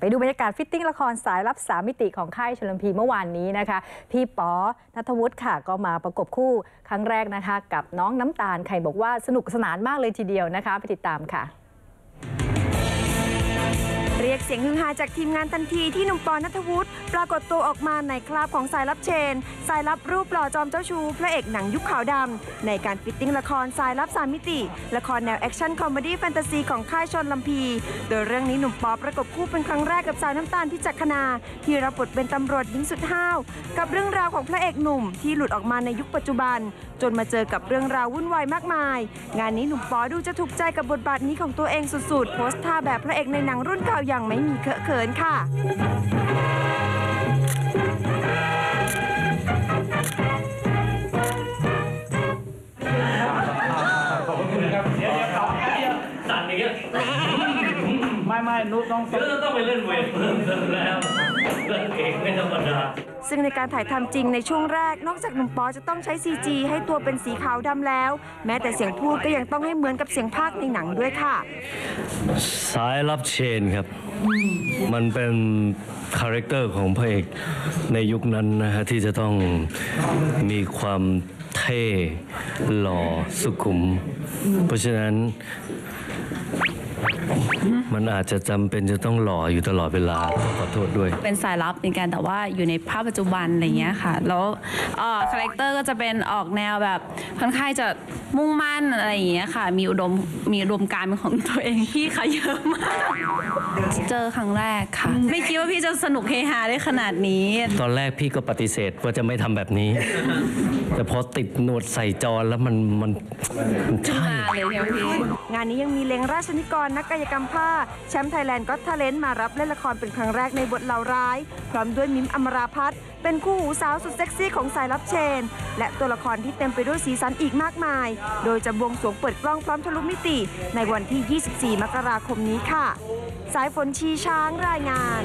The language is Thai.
ไปดูบรรยากาศฟิตติ้งละครสายรับสามมิติของค่ายชลพีเมื่อวานนี้นะคะ พี่ป๋อนัทวุฒิค่ะ ก็มาประกบคู่ครั้งแรกนะคะ กับน้องน้ำตาล ใครบอกว่าสนุกสนานมากเลยทีเดียวนะคะ ไปติดตามค่ะ สียงฮือฮาจากทีมงานทันทีที่หนุ่มปอนัทวุฒิปรากฏตัวออกมาในคราบของสายลับเชน สายลับรูปหล่อจอมเจ้าชูพระเอกหนังยุคขาวดำในการฟิตติ้งละครสายลับสามมิติ ละครแนวแอคชั่นคอมเมดี้แฟนตาซีของค่ายชนลำพี โดยเรื่องนี้หนุ่มปอประกบคู่เป็นครั้งแรกกับสาวน้ำตาลพิจักขณาที่รับบทเป็นตำรวจหญิงสุดห้าวกับเรื่องราวของพระเอกหนุ่มที่หลุดออกมาในยุคปัจจุบัน จนมาเจอกับเรื่องราววุ่นวายมากมาย งานนี้หนุ่มปอดูจะถูกใจกับบทบาทนี้ของตัวเองสุดๆ โพสท่าแบบพระเอกในหนังรุ่นเก่าอย่างไม่มีเคอะเขินค่ะสั่นอย่างเงี้ยไม่ไม่นุต้องเดี๋ยวเราต้องไปเล่นเวทเพิ่มเติมแล้วเล่นเองไม่ธรรมดาซึ่งในการถ่ายทำจริงในช่วงแรก นอกจากหนุ่มปอจะต้องใช้ CG ให้ตัวเป็นสีขาวดำแล้ว แม้แต่เสียงพูดก็ยังต้องให้เหมือนกับเสียงภาคในหนังด้วยค่ะ สายลับเชนครับ มันเป็นคาแรคเตอร์ของพระเอกในยุคนั้นนะฮะที่จะต้องมีความเท่หล่อสุขุม เพราะฉะนั้น มันอาจจะจำเป็นจะต้องหล่ออยู่ตลอดเวลาต้องขอโทษด้วย เป็นสายลับเหมือนกันแต่ว่าอยู่ในภาพปัจจุบันอะไรเงี้ยค่ะ แล้วคาแรคเตอร์ก็จะเป็นออกแนวแบบค่อนข้างจะมุ่งมั่นอะไรอย่างเงี้ยค่ะ มีอุดมมีอุดมการณ์เป็นของตัวเองพี่เขาเยอะมาก เจอครั้งแรกค่ะ ไม่คิดว่าพี่จะสนุกเฮฮาได้ขนาดนี้ ตอนแรกพี่ก็ปฏิเสธว่าจะไม่ทำแบบนี้ แต่พอติดหนวดใส่จอแล้วมันมันมันใช่ มาเลยใช่ไหมพี่งานนี้ยังมีเลงราชนิกรนักกายกรรมผ้าแชมป์ไทยแลนด์ก็ท a เลนต์มารับเล่นละครเป็นครั้งแรกในบทเหล่าร้าย พร้อมด้วยมิมอมราพัฒน์เป็นคู่หูสาวสุดเซ็กซี่ของสายลับเชน และตัวละครที่เต็มไปด้วยสีสันอีกมากมาย โดยจะบวงสรวงเปิดกล้องพร้อมทะลุมิติ ในวันที่ 24 มกราคมนี้ค่ะ สายฝนชีช้างรายงาน